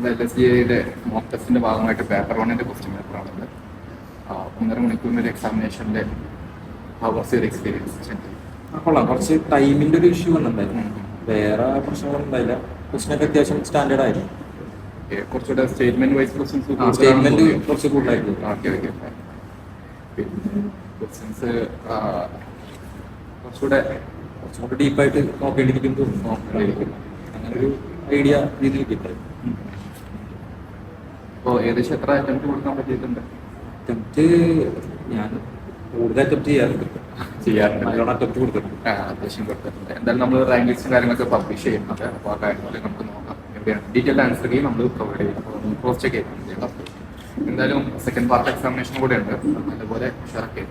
നമ്മുടെ L S G ഐയുടെ mock ടെസ്റ്റിന്റെ ഭാഗമായിട്ട് പേപ്പർ വണ്ണിന്റെ ക്വസ്റ്റ്യൻ പേപ്പറാണത് ഒന്നര മണിക്കൂറിന്റെ ഒരു എക്സാമിനേഷന്റെ ഹവേഴ്സ് ഒരു എക്സ്പീരിയൻസ് കൊള്ളാം. കുറച്ച് ടൈമിന്റെ ഒരു ഇഷ്യൂ വന്നിട്ടുണ്ടായിരുന്നു വേറെ പ്രശ്നങ്ങളൊന്നും ഉണ്ടായില്ല. ക്വസ്റ്റിനൊക്കെ അത്യാവശ്യം സ്റ്റാൻഡേർഡ് ആയിരുന്നു. കുറച്ചുകൂടെ സ്റ്റേറ്റ്മെന്റ് വൈസ് ക്വസ്റ്റ്യൻസ് സ്റ്റേറ്റ്മെന്റ് കുറച്ച് കൂടുതലായിരുന്നു ഓക്കെ ഓക്കെ പിന്നെ ക്വസ്റ്റ്യൻസ് കുറച്ചുകൂടെ കുറച്ചുകൂടെ ഡീപ്പായിട്ട് നോക്കേണ്ടിയിരിക്കും തോന്നുന്നു. നോക്കേണ്ടിയിരിക്കും. അങ്ങനെ ഒരു ഐഡിയ രീതിയിൽ കിട്ടും ഇപ്പോൾ ഏകദേശം എത്ര അറ്റംപ്റ്റ് കൊടുക്കാൻ പറ്റിയിട്ടുണ്ട്? അറ്റംപ്റ്റ് ഞാൻ കൂടുതൽ അറ്റംപ്റ്റ് ചെയ്യാറുണ്ട്. ചെയ്യാറുണ്ട്. നല്ലോണം അറ്റംപ്റ്റ് കൊടുത്തിട്ടുണ്ട്. അത്യാവശ്യം കൊടുത്തിട്ടുണ്ട്. എന്തായാലും നമ്മൾ റാങ്ക് ലിസ്റ്റും കാര്യങ്ങളൊക്കെ പബ്ലിഷ് ചെയ്യുന്നുണ്ട്. അപ്പോൾ ആ കാര്യങ്ങൾ നമുക്ക് നോക്കാം. എവിടെയാണ് ഡീറ്റെയിൽ ആൻസർ ചെയ്യും നമ്മൾ പ്രൊവൈഡ് ചെയ്യും. അപ്പോൾ ക്രോസ് ചെക്ക് ചെയ്യുന്നുണ്ട് എന്തായാലും സെക്കൻഡ് പാർട്ട് എക്സാമിനേഷൻ കൂടെ ഉണ്ട്. അതുപോലെ ഉഷാറാക്കി